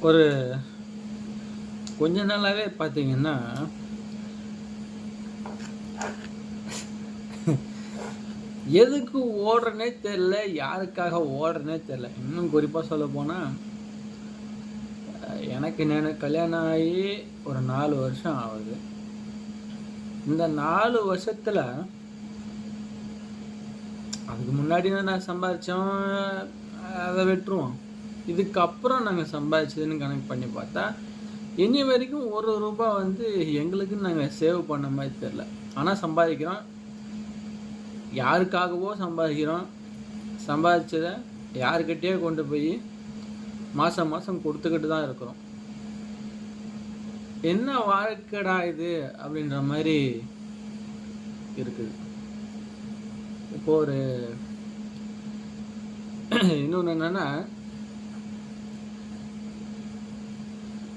ஒரு கொஞ்ச நாளாகவே பார்த்தீங்கன்னா எதுக்கு ஓடுறனே தெரில யாருக்காக ஓடுறனே தெரில இன்னும் குறிப்பாக சொல்ல போனால் எனக்கு நான் கல்யாணம் ஆகி ஒரு நாலு வருஷம் ஆகுது. இந்த நாலு வருஷத்தில் அதுக்கு முன்னாடி நான் சம்பாதிச்சோம் அதை வெட்டுருவோம் இதுக்கப்புறம் நாங்கள் சம்பாதிச்சதுன்னு கணக்கு பண்ணி பார்த்தா இனி வரைக்கும் ஒரு ரூபாய் வந்து எங்களுக்குன்னு நாங்கள் சேவ் பண்ண மாதிரி தெரில ஆனால் சம்பாதிக்கிறோம். யாருக்காகவோ சம்பாதிக்கிறோம். சம்பாதிச்சதை யாருக்கிட்டேயோ கொண்டு போய் மாதம் மாதம் கொடுத்துக்கிட்டு தான் இருக்கிறோம். என்ன வாழ்க்கடா இது அப்படின்ற மாதிரி இருக்குது. இப்போ ஒரு இன்னொன்று என்னென்னா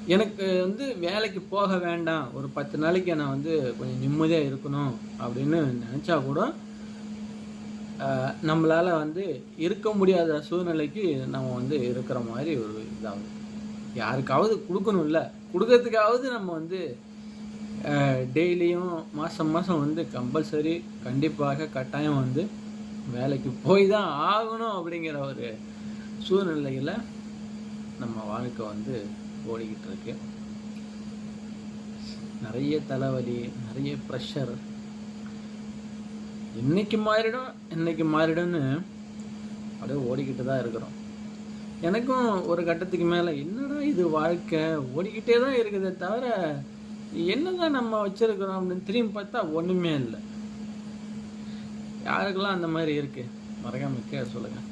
எனக்கு வந்து வேலைக்கு போக வேண்டாம். ஒரு பத்து நாளைக்கு நான் வந்து கொஞ்சம் நிம்மதியாக இருக்கணும் அப்படின்னு நினச்சா கூட நம்மளால் வந்து இருக்க முடியாத சூழ்நிலைக்கு நம்ம வந்து இருக்கிற மாதிரி ஒரு இதாகும். யாருக்காவது கொடுக்கணும்ல. கொடுக்கறதுக்காவது நம்ம வந்து டெய்லியும் மாதம் மாதம் வந்து கம்பல்சரி கண்டிப்பாக கட்டாயம் வந்து வேலைக்கு போய் தான் ஆகணும் அப்படிங்கிற ஒரு சூழ்நிலையில் நம்ம வாழ்க்கை வந்து ஓடிக்கிட்டு இருக்கு நிறைய தலைவலி நிறைய ப்ரெஷர் இன்னைக்கு மாறிடும் இன்னைக்கு மாறிடும்னு அப்படியே ஓடிக்கிட்டு தான் இருக்கிறோம். எனக்கும் ஒரு கட்டத்துக்கு மேலே என்னடா இது வாழ்க்கை? ஓடிக்கிட்டே தான் இருக்குதே தவிர என்னதான் நம்ம வச்சிருக்கிறோம்? அப்படின்னு திரும்பி பார்த்தா ஒன்றுமே இல்லை. யாருக்கெல்லாம் அந்த மாதிரி இருக்கு? மறக்காம கேட்க சொல்லுங்கள்